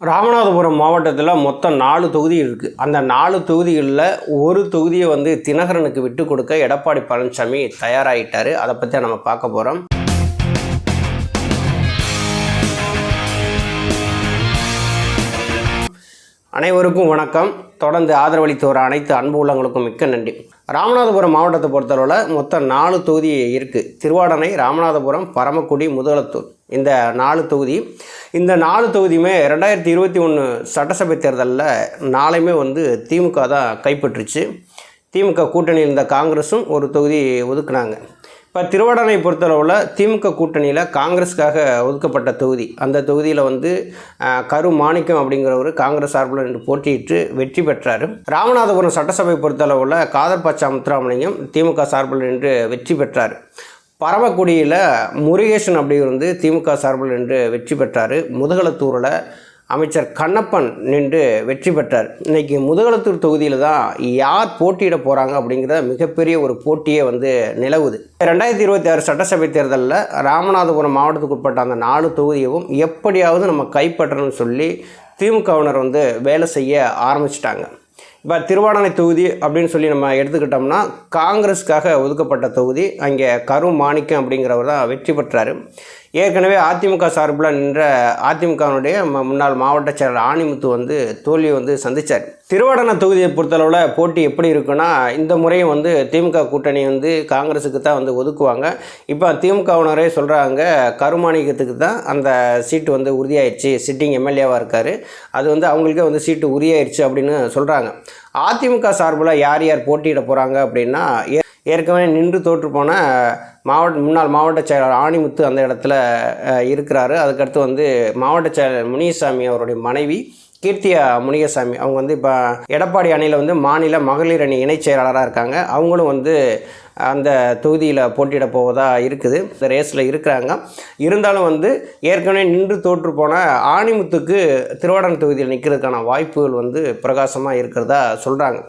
ராமநாதபுரம் மாவட்டத்தில் மொத்தம் நாலு தொகுதி இருக்குது அந்த நாலு தொகுதிகளில் ஒரு தொகுதியை வந்து தினகரனுக்கு விட்டு கொடுக்க எடப்பாடி பழனிசாமி தயாராகிட்டார் அதை பற்றி நம்ம பார்க்க போகிறோம் அனைவருக்கும் வணக்கம். தொடர்ந்து ஆதரவளித்து வர அனைத்து அன்பு உள்ளங்களுக்கும் மிக்க நன்றி. ராமநாதபுரம் மாவட்டத்தை பொறுத்தளவில் மொத்தம் நாலு தொகுதி இருக்குது திருவாடனை ராமநாதபுரம் பரமக்குடி முதலத்தூர் இந்த நாலு தொகுதி இந்த நாலு தொகுதியுமே ரெண்டாயிரத்தி இருபத்தி ஒன்று சட்டசபை தேர்தலில் நாளையுமே வந்து திமுக தான் கைப்பற்றுச்சு. திமுக கூட்டணியில் இருந்த காங்கிரஸும் ஒரு தொகுதி ஒதுக்குனாங்க. இப்போ திருவடனை பொறுத்தளவில் திமுக கூட்டணியில் காங்கிரஸுக்காக ஒதுக்கப்பட்ட தொகுதி. அந்த தொகுதியில் வந்து கரு மாணிக்கம் அப்படிங்கிறவர் காங்கிரஸ் சார்பில் நின்று போட்டியிட்டு வெற்றி பெற்றார். ராமநாதபுரம் சட்டசபை பொறுத்தளவில் காதர் பச்சா முத்துராமலிங்கம் திமுக சார்பில் நின்று வெற்றி பெற்றார். பரமக்குடியில் முருகேசன் அப்படிங்கிறது வந்து திமுக சார்பில் நின்று வெற்றி பெற்றார். முதுகலத்தூரில் அமைச்சர் கண்ணப்பன் நின்று வெற்றி பெற்றார். இன்றைக்கி முதுகலத்தூர் தொகுதியில் தான் யார் போட்டியிட போகிறாங்க அப்படிங்கிற மிகப்பெரிய ஒரு போட்டியே வந்து நிலவுது. ரெண்டாயிரத்தி இருபத்தி ஆறு சட்டசபை தேர்தலில் ராமநாதபுரம் மாவட்டத்துக்கு உட்பட்ட அந்த நாலு தொகுதியவும் எப்படியாவது நம்ம கைப்பற்றணும்னு சொல்லி திமுகவினர் வந்து வேலை செய்ய ஆரம்பிச்சிட்டாங்க. இப்போ திருவாடானை தொகுதி அப்படின்னு சொல்லி நம்ம எடுத்துக்கிட்டோம்னா காங்கிரஸுக்காக ஒதுக்கப்பட்ட தொகுதி அங்கே கரு மாணிக்கம் அப்படிங்கிறவர் தான் வெற்றி பெற்றார். ஏற்கனவே அதிமுக சார்பில் நின்ற அதிமுகவினுடைய முன்னாள் மாவட்ட செயலர் ஆணிமுத்து வந்து தோல்வியை வந்து சந்தித்தார் திருவாடன தொகுதியை பொறுத்தளவில் போட்டி எப்படி இருக்குன்னா இந்த முறையும் வந்து திமுக கூட்டணி வந்து காங்கிரஸுக்கு தான் வந்து ஒதுக்குவாங்க. இப்போ திமுகவினரே சொல்கிறாங்க கருமாணிக்கத்துக்கு தான் அந்த சீட்டு வந்து உறுதியாயிடுச்சு. சிட்டிங் எம்எல்ஏவாக இருக்கார். அது வந்து அவங்களுக்கே வந்து சீட்டு உறுதியாயிடுச்சு அப்படின்னு சொல்கிறாங்க அதிமுக சார்பில் யார் யார் போட்டியிட போகிறாங்க அப்படின்னா ஏற்கனவே நின்று தோற்றுப்போன மாவட்ட முன்னாள் மாவட்ட செயலாளர் ஆணிமுத்து அந்த இடத்துல இருக்கிறாரு. அதுக்கடுத்து வந்து மாவட்ட செயலாளர் முனியசாமி அவருடைய மனைவி கீர்த்தியா முனியசாமி. அவங்க வந்து இப்போ எடப்பாடி அணியில் வந்து மாநில மகளிர் அணி இணைச் செயலாளராக இருக்காங்க. அவங்களும் வந்து அந்த தொகுதியில் போட்டியிட போவதாக இருக்குது. இந்த ரேஸில் இருக்கிறாங்க. இருந்தாலும் வந்து ஏற்கனவே நின்று தோற்று போன ஆணிமுத்துக்கு திருவாடன் தொகுதியில் நிற்கிறதுக்கான வாய்ப்புகள் வந்து பிரகாசமாக இருக்கிறதா சொல்கிறாங்க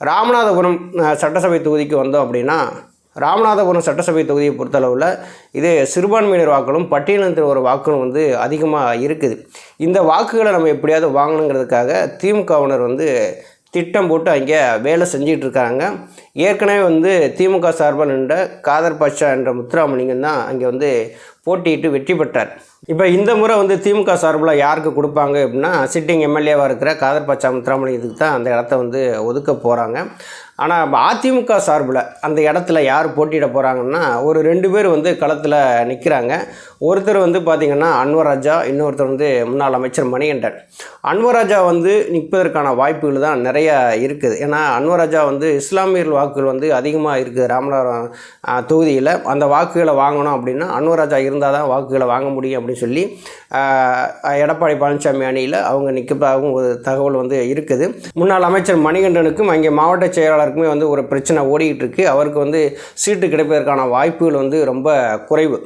ராமநாதபுரம் சட்டசபை தொகுதிக்கு வந்தோம் அப்படின்னா ராமநாதபுரம் சட்டசபை தொகுதியை பொறுத்தளவில் இது சிறுபான்மையினர் வாக்களும் பட்டியலினத்தில் ஒரு வாக்களும் வந்து அதிகமாக இருக்குது. இந்த வாக்குகளை நம்ம எப்படியாவது வாங்கணுங்கிறதுக்காக திமுகவினர் வந்து திட்டம் போட்டு அங்கே வேலை செஞ்சிட்டு இருக்காங்க ஏற்கனவே வந்து திமுக சார்பாக நின்ற காதர் பாட்சா என்ற முத்துராமலிங்கம் தான் அங்கே வந்து போட்டியிட்டு வெற்றி பெற்றார். இப்போ இந்த முறை வந்து திமுக சார்பில் யாருக்கு கொடுப்பாங்க அப்படின்னா சிட்டிங் எம்எல்ஏவாக இருக்கிற காதர் பாட்சா முத்துராமலிங்கத்துக்கு தான் அந்த இடத்த வந்து ஒதுக்க போகிறாங்க ஆனால் அதிமுக சார்பில் அந்த இடத்துல யார் போட்டியிட போகிறாங்கன்னா ஒரு ரெண்டு பேர் வந்து களத்தில் நிற்கிறாங்க ஒருத்தர் வந்து பார்த்திங்கன்னா அன்வர் ராஜா இன்னொருத்தர் வந்து முன்னாள் அமைச்சர் மணிகண்டன். அன்வர் ராஜா வந்து நிற்பதற்கான வாய்ப்புகள் தான் நிறையா இருக்குது. ஏன்னா அன்வர் ராஜா வந்து இஸ்லாமியர் வாக்குகள் வந்து அதிகமாக இருக்குது ராமநாதபுரம் தொகுதியில். அந்த வாக்குகளை வாங்கணும் அப்படின்னா அன்வர் ராஜா இருந்தால் தான் வாக்குகளை வாங்க முடியும் அப்படின்னு சொல்லி எடப்பாடி பழனிசாமி அணியில் அவங்க நிற்கப்பதாகவும் ஒரு தகவல் வந்து இருக்குது. முன்னாள் அமைச்சர் மணிகண்டனுக்கும் அங்கே மாவட்ட செயலாளருக்குமே வந்து ஒரு பிரச்சனை ஓடிக்கிட்டு இருக்குது அவருக்கு வந்து சீட்டு கிடைப்பதற்கான வாய்ப்புகள் வந்து ரொம்ப குறைவு.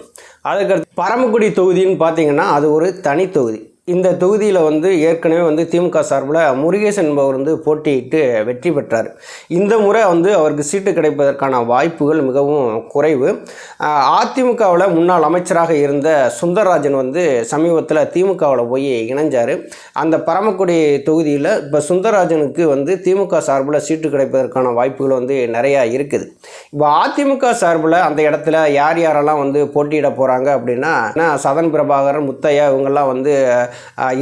அதுக்கடுத்து பரமக்குடி தொகுதின்னு பார்த்தீங்கன்னா அது ஒரு தனி தொகுதி. இந்த தொகுதியில் வந்து ஏற்கனவே வந்து திமுக சார்பில் முருகேசன் என்பவர் வந்து போட்டியிட்டு வெற்றி பெற்றார் இந்த முறை வந்து அவருக்கு சீட்டு கிடைப்பதற்கான வாய்ப்புகள் மிகவும் குறைவு அதிமுகவில் முன்னாள் அமைச்சராக இருந்த சுந்தரராஜன் வந்து சமீபத்தில் திமுகவில் போய் இணைஞ்சார் அந்த பரமக்குடி தொகுதியில் இப்போ சுந்தரராஜனுக்கு வந்து திமுக சார்பில் சீட்டு கிடைப்பதற்கான வாய்ப்புகள் வந்து நிறையா இருக்குது இப்போ அதிமுக சார்பில் அந்த இடத்துல யார் யாரெல்லாம் வந்து போட்டியிட போகிறாங்க அப்படின்னா சதன் பிரபாகரன் முத்தையா இவங்கெல்லாம் வந்து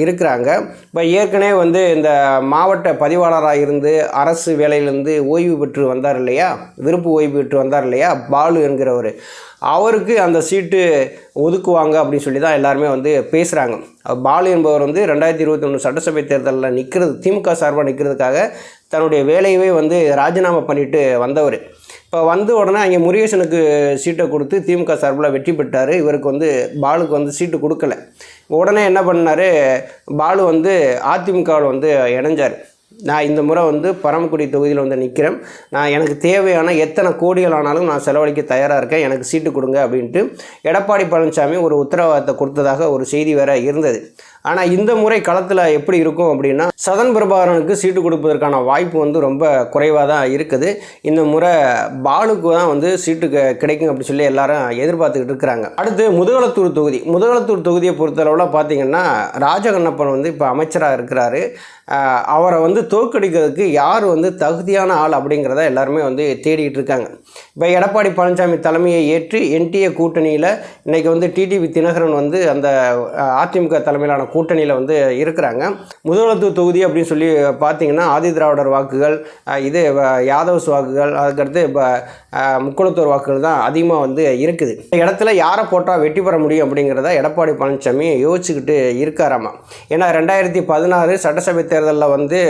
இருக்கிறாங்க. இப்போ ஏற்கனவே வந்து இந்த மாவட்ட பதிவாளராக இருந்து அரசு வேலையிலேருந்து ஓய்வு பெற்று வந்தார் இல்லையா? விருப்பு ஓய்வு பெற்று வந்தார் இல்லையா? பாலு என்கிறவர். அவருக்கு அந்த சீட்டு ஒதுக்குவாங்க அப்படின்னு சொல்லி தான் எல்லாருமே வந்து பேசுகிறாங்க பாலு என்பவர் வந்து ரெண்டாயிரத்தி இருபத்தி ஒன்று சட்டசபை தேர்தலில் நிற்கிறது திமுக சார்பாக நிற்கிறதுக்காக தன்னுடைய வேலையவே வந்து ராஜினாமா பண்ணிட்டு வந்தவர். இப்போ வந்த உடனே அங்கே முருகேசனுக்கு சீட்டை கொடுத்து திமுக சார்பில் வெற்றி பெற்றார். இவருக்கு வந்து பாலுக்கு வந்து சீட்டு கொடுக்கல. உடனே என்ன பண்ணார்? பாலு வந்து அதிமுகவில் வந்து இணைஞ்சார். நான் இந்த முறை வந்து பரமக்குடி தொகுதியில் வந்து நிற்கிறேன் நான் எனக்கு தேவையான எத்தனை கோடிகள் ஆனாலும் நான் செலவழிக்க தயாராக இருக்கேன். எனக்கு சீட்டு கொடுங்க அப்படின்ட்டு எடப்பாடி பழனிசாமி ஒரு உத்தரவாதத்தை கொடுத்ததாக ஒரு செய்தி வேற இருந்தது. ஆனால் இந்த முறை களத்தில் எப்படி இருக்கும் அப்படின்னா சதன் பிரபாகரனுக்கு சீட்டு கொடுப்பதற்கான வாய்ப்பு வந்து ரொம்ப குறைவாக தான் இருக்குது. இந்த முறை பாலுக்கு தான் வந்து சீட்டு க- கிடைக்கும் அப்படின்னு சொல்லி எல்லாரும் எதிர்பார்த்துக்கிட்டு இருக்கிறாங்க. அடுத்து முதுகலத்தூர் தொகுதி. முதுகலத்தூர் தொகுதியை பொறுத்தளவில் பார்த்தீங்கன்னா ராஜகண்ணப்பன் வந்து இப்போ அமைச்சராக இருக்கிறாரு. அவரை வந்து தோற்கடிக்கிறதுக்கு யார் வந்து தகுதியான ஆள் அப்படிங்கிறத எல்லாருமே வந்து தேடிட்டு இருக்காங்க. இப்போ எடப்பாடி பழனிசாமி தலைமையை ஏற்று என்டிஏ கூட்டணியில் இன்றைக்கி வந்து டிடிவி தினகரன் வந்து அந்த அதிமுக தலைமையிலான கூட்டணியில் வந்து இருக்கிறாங்க. முதலத்தூர் தொகுதி அப்படின்னு சொல்லி பார்த்தீங்கன்னா ஆதி திராவிடர் வாக்குகள் இது யாதவ்ஸ் வாக்குகள் அதுக்கடுத்து இப்போ முக்குளத்தூர் வாக்குகள் தான் அதிகமாக வந்து இருக்குது. இந்த இடத்துல யாரை போட்டால் வெற்றி பெற முடியும் அப்படிங்கிறத எடப்பாடி பழனிசாமி யோசிச்சுக்கிட்டு இருக்காராமா. ஏன்னா ரெண்டாயிரத்தி பதினாறு சட்டசபை தேர்தலில் வந்து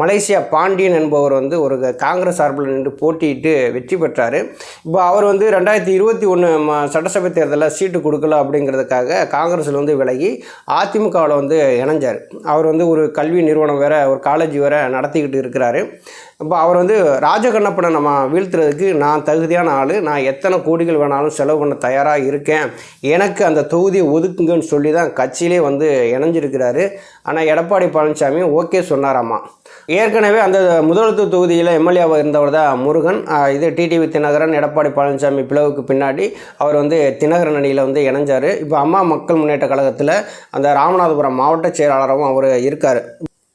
மலேசியா பாண்டியன் என்பவர் வந்து ஒரு காங்கிரஸ் சார்பில் நின்று போட்டியிட்டு வெற்றி பெற்றார். இப்போ அவர் வந்து ரெண்டாயிரத்தி இருபத்தி ஒன்று சட்டசபை தேர்தலில் சீட்டு கொடுக்கல அப்படிங்கிறதுக்காக காங்கிரஸில் வந்து விலகி அதிமுக அதிமுகவில் வந்து இணைஞ்சார். அவர் வந்து ஒரு கல்வி நிறுவனம் வேற ஒரு காலேஜ் வேற நடத்திக்கிட்டு இருக்கிறாரு. இப்போ அவர் வந்து ராஜகண்ணப்பனை நம்ம வீழ்த்துறதுக்கு நான் தகுதியான ஆள். நான் எத்தனை கோடிகள் வேணாலும் செலவு பண்ண தயாராக இருக்கேன். எனக்கு அந்த தொகுதியை ஒதுக்குங்கன்னு சொல்லி தான் கட்சியிலே வந்து இணைஞ்சிருக்கிறாரு. ஆனால் எடப்பாடி பழனிசாமி ஓகே சொன்னாராம்மா ஏற்கனவே அந்த முதலத்து தொகுதியில் எம்எல்ஏவாக இருந்தவர் தான் முருகன். இது டிடிவி தினகரன் எடப்பாடி பழனிசாமி பிளவுக்கு பின்னாடி அவர் வந்து தினகரன் அணியில் வந்து இணைஞ்சார். இப்போ அம்மா மக்கள் முன்னேற்ற கழகத்தில் அந்த ராமநாதபுரம் மாவட்ட செயலாளரும் அவர் இருக்கார்.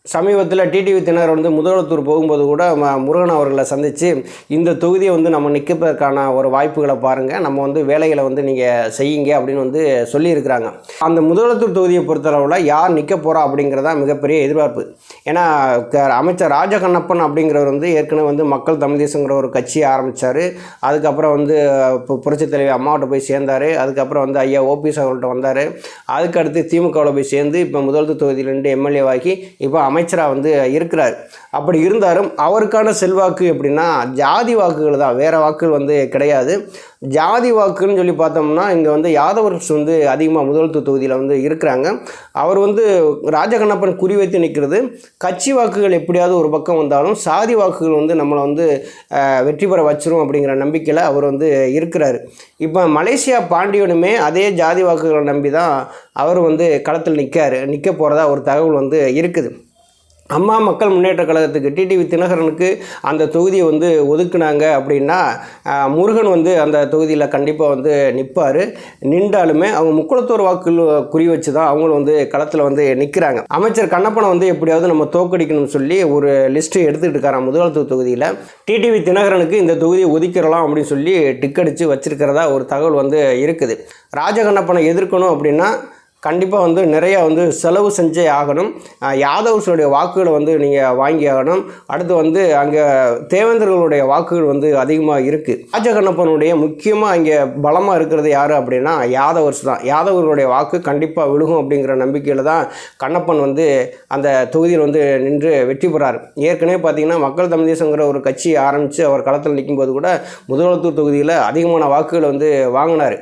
சமீபத்தில் டிடிவி தினகர் வந்து முதலத்தூர் போகும்போது கூட முருகன் அவர்களை சந்தித்து இந்த தொகுதியை வந்து நம்ம நிற்கிறதுக்கான ஒரு வாய்ப்புகளை பாருங்கள் நம்ம வந்து வேலைகளை வந்து நீங்கள் செய்யுங்க அப்படின்னு வந்து சொல்லியிருக்கிறாங்க. அந்த முதலத்தூர் தொகுதியை பொறுத்தளவில் யார் நிற்க போகிறா அப்படிங்கிறதா மிகப்பெரிய எதிர்பார்ப்பு. ஏன்னா க- அமைச்சர் ராஜகண்ணப்பன் அப்படிங்கிறவர் வந்து ஏற்கனவே வந்து மக்கள் தமிழ் தேசங்கிற ஒரு கட்சியை ஆரம்பித்தார் அதுக்கப்புறம் வந்து இப்போ தலைவி அம்மாவிட்ட போய் சேர்ந்தார். அதுக்கப்புறம் வந்து ஐயா ஓபிஎஸ் அவர்கள்ட்ட வந்தார். அதுக்கடுத்து திமுகவில் போய் சேர்ந்து இப்போ முதலத்தூர் தொகுதியிலேருந்து எம்எல்ஏவாகி இப்போ அமைச்சராக வந்து இருக்கிறார். அப்படி இருந்தாலும் அவருக்கான செல்வாக்கு எப்படின்னா ஜாதி வாக்குகள் தான். வேறு வாக்குகள் வந்து கிடையாது. ஜாதி வாக்குன்னு சொல்லி பார்த்தோம்னா இங்கே வந்து யாதவர்ஸ் வந்து அதிகமாக முதல்வர் தொகுதியில் வந்து இருக்கிறாங்க. அவர் வந்து ராஜகண்ணப்பன் குறிவைத்து நிற்கிறது. கட்சி வாக்குகள் எப்படியாவது ஒரு பக்கம் வந்தாலும் சாதி வாக்குகள் வந்து நம்மளை வந்து வெற்றி பெற வச்சிரும் அப்படிங்கிற நம்பிக்கையில் அவர் வந்து இருக்கிறார். இப்போ மலேசியா பாண்டியனுமே அதே ஜாதி வாக்குகளை நம்பி தான் அவர் வந்து களத்தில் நிற்காரு நிற்க போகிறதா ஒரு தகவல் வந்து இருக்குது. அம்மா மக்கள் முன்னேற்ற கழகத்துக்கு டிடிவி தினகரனுக்கு அந்த தொகுதியை வந்து ஒதுக்குனாங்க அப்படின்னா முருகன் வந்து அந்த தொகுதியில் கண்டிப்பாக வந்து நிற்பார் நின்றாலுமே அவங்க முக்குளத்தூர் வாக்குகள் குறி வச்சு தான் அவங்களும் வந்து களத்தில் வந்து நிற்கிறாங்க அமைச்சர் கண்ணப்பனை வந்து எப்படியாவது நம்ம தோக்கடிக்கணும்னு சொல்லி ஒரு லிஸ்ட்டு எடுத்துகிட்டு இருக்காராம் முதலத்தூர் தொகுதியில். டிடிவி தினகரனுக்கு இந்த தொகுதியை ஒதுக்கிடலாம் அப்படின்னு சொல்லி டிக்கடிச்சு வச்சுருக்கிறதா ஒரு தகவல் வந்து இருக்குது. ராஜகண்ணப்பனை எதிர்க்கணும் அப்படின்னா கண்டிப்பாக வந்து நிறைய வந்து செலவு செஞ்சே ஆகணும். அஹ் யாதவ்ஸுடைய வாக்குகளை வந்து நீங்கள் வாங்கி ஆகணும். அடுத்து வந்து அங்கே தேவேந்திரர்களுடைய வாக்குகள் வந்து அதிகமாக இருக்குது ராஜகண்ணப்பனுடைய முக்கியமாக இங்கே பலமாக இருக்கிறது யார் அப்படின்னா யாதவர்ஸ் தான். யாதவர்களுடைய வாக்கு கண்டிப்பாக விழுகும் அப்படிங்கிற நம்பிக்கையில் தான் கண்ணப்பன் வந்து அந்த தொகுதியில் வந்து நின்று வெற்றி பெறார். ஏற்கனவே பார்த்திங்கன்னா மக்கள் தமிழ்தேசங்கிற ஒரு கட்சி ஆரம்பித்து அவர் களத்தில் நிற்கும்போது கூட முதலத்தூர் தொகுதியில் அதிகமான வாக்குகளை வந்து வாங்கினார்.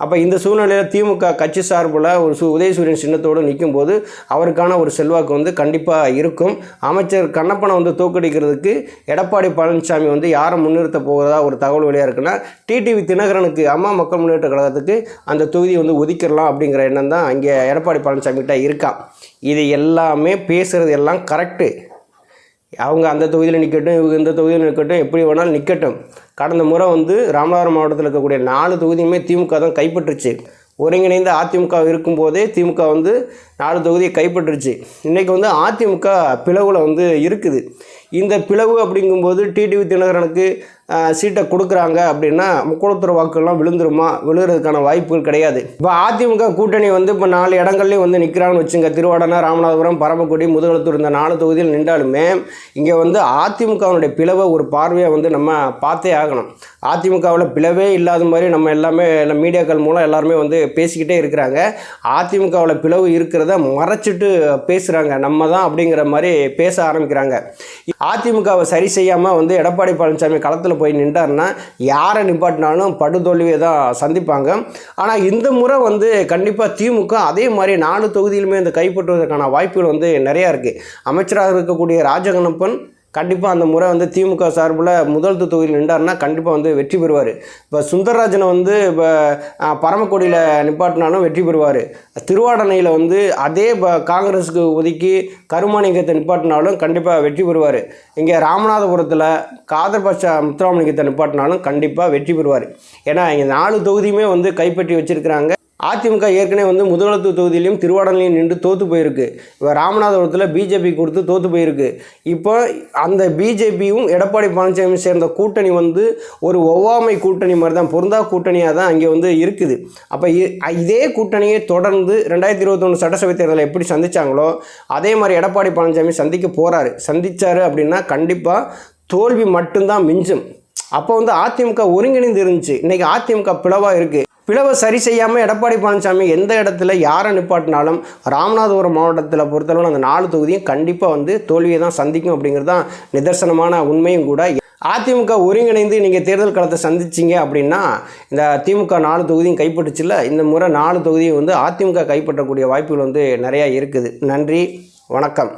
அப்போ இந்த சூழ்நிலையில் திமுக கட்சி சார்பில் ஒரு சு உதயசூரியன் சின்னத்தோடு நிற்கும் போது அவருக்கான ஒரு செல்வாக்கு வந்து கண்டிப்பாக இருக்கும். அமைச்சர் கண்ணப்பனை வந்து தோக்கடிக்கிறதுக்கு எடப்பாடி பழனிசாமி வந்து யாரை முன்னிறுத்த போகிறதா ஒரு தகவல் வெளியாக இருக்குன்னா டிடிவி தினகரனுக்கு அம்மா மக்கள் முன்னேற்ற கழகத்துக்கு அந்த தொகுதி வந்து ஒதுக்கிடலாம் அப்படிங்கிற எண்ணம் தான் இங்கே எடப்பாடி பழனிசாமி கிட்ட இருக்கான் இது எல்லாமே பேசுகிறது எல்லாம் கரெக்டு அவங்க அந்த தொகுதியில் நிற்கட்டும் இவங்க இந்த தொகுதியில் நிற்கட்டும் எப்படி வேணாலும் நிற்கட்டும் கடந்த முறை வந்து ராமநாதபுரம் மாவட்டத்தில் இருக்கக்கூடிய நாலு தொகுதியுமே திமுக தான் கைப்பற்றுச்சு. ஒருங்கிணைந்த அதிமுக இருக்கும்போதே திமுக வந்து நாலு தொகுதியை கைப்பற்றுச்சு. இன்றைக்கி வந்து அதிமுக பிளவில் வந்து இருக்குது. இந்த பிளவு அப்படிங்கும்போது டிடிவி தினகரனுக்கு சீட்டை கொடுக்குறாங்க அப்படின்னா முக்குளத்தூர் வாக்குகள்லாம் விழுந்துருமா? விழுகிறதுக்கான வாய்ப்புகள் கிடையாது. இப்போ அதிமுக கூட்டணி வந்து இப்போ நாலு இடங்கள்லேயும் வந்து நிற்கிறான்னு வச்சுங்க. திருவாடனா ராமநாதபுரம் பரமக்குடி முதுகுளத்தூர் இந்த நாலு தொகுதியில் நின்றாலுமே இங்கே வந்து அதிமுகவினுடைய பிளவை ஒரு பார்வையாக வந்து நம்ம பார்த்தே ஆகணும். அதிமுகவில் பிளவே இல்லாத மாதிரி நம்ம எல்லாமே எல்லாம் மீடியாக்கள் மூலம் எல்லாருமே வந்து பேசிக்கிட்டே இருக்கிறாங்க. அதிமுகவில் பிளவு இருக்கிறத மறைச்சிட்டு பேசுகிறாங்க நம்ம தான் அப்படிங்கிற மாதிரி பேச ஆரம்பிக்கிறாங்க. அதிமுகவை சரி செய்யாமல் வந்து எடப்பாடி பழனிசாமி களத்தில் போய் நின்றாருன்னா யாரை நிப்பாட்டினாலும் படுதோல்வியை தான் சந்திப்பாங்க. ஆனால் இந்த முறை வந்து கண்டிப்பாக திமுக அதே மாதிரி நாலு தொகுதியிலுமே இந்த கைப்பற்றுவதற்கான வாய்ப்புகள் வந்து நிறையா இருக்குது அமைச்சராக இருக்கக்கூடிய ராஜகண்ணப்பன் கண்டிப்பாக அந்த முறை வந்து திமுக சார்பில் முதல் தொகுதியில் நின்றார்னா கண்டிப்பாக வந்து வெற்றி பெறுவார். இப்போ சுந்தரராஜனை வந்து இப்போ பரமக்குடியில் நிப்பாட்டினாலும் வெற்றி பெறுவார். திருவாடனையில் வந்து அதே ப- காங்கிரஸுக்கு ஒதுக்கி கருமாணிக்கத்தை நிப்பாட்டினாலும் கண்டிப்பாக வெற்றி பெறுவார். இங்கே ராமநாதபுரத்தில் காதர் பாஷா முத்துராமலிங்கத்தை நிப்பாட்டினாலும் கண்டிப்பாக வெற்றி பெறுவார். ஏன்னா இங்கே நாலு தொகுதியுமே வந்து கைப்பற்றி வச்சுருக்கிறாங்க. அதிமுக ஏற்கனவே வந்து முதலத்து தொகுதியிலையும் திருவாடலையும் நின்று தோற்று போயிருக்கு. இப்போ ராமநாதபுரத்தில் பிஜேபி கொடுத்து தோற்று போயிருக்கு. இப்போ அந்த பிஜேபியும் எடப்பாடி பழனிசாமி சேர்ந்த கூட்டணி வந்து ஒரு ஒவ்வாமை கூட்டணி மாதிரி தான் பொருந்தா கூட்டணியாக தான் அங்கே வந்து இருக்குது. அப்போ இதே கூட்டணியை தொடர்ந்து ரெண்டாயிரத்தி இருபத்தொன்று சட்டசபை தேர்தலை எப்படி சந்தித்தாங்களோ அதே மாதிரி எடப்பாடி பழனிசாமி சந்திக்க போகிறாரு சந்தித்தார் அப்படின்னா கண்டிப்பாக தோல்வி மட்டும்தான் மிஞ்சும். அப்போ வந்து அதிமுக ஒருங்கிணைந்து இருந்துச்சு. இன்றைக்கி அதிமுக பிளவாக இருக்குது பிளவை சரி செய்யாமல் எடப்பாடி பழனிசாமி எந்த இடத்துல யாரை நிப்பாட்டினாலும் ராமநாதபுரம் மாவட்டத்தில் பொறுத்தளவு அந்த நாலு தொகுதியும் கண்டிப்பாக வந்து தோல்வியை தான் சந்திக்கும் அப்படிங்கிறது தான் நிதர்சனமான உண்மையும் கூட. அதிமுக ஒருங்கிணைந்து நீங்கள் தேர்தல் களத்தை சந்திச்சிங்க அப்படின்னா இந்த திமுக நாலு தொகுதியும் கைப்பற்றுச்சுல இந்த முறை நாலு தொகுதியும் வந்து அதிமுக கைப்பற்றக்கூடிய வாய்ப்புகள் வந்து நிறையா இருக்குது. நன்றி வணக்கம்.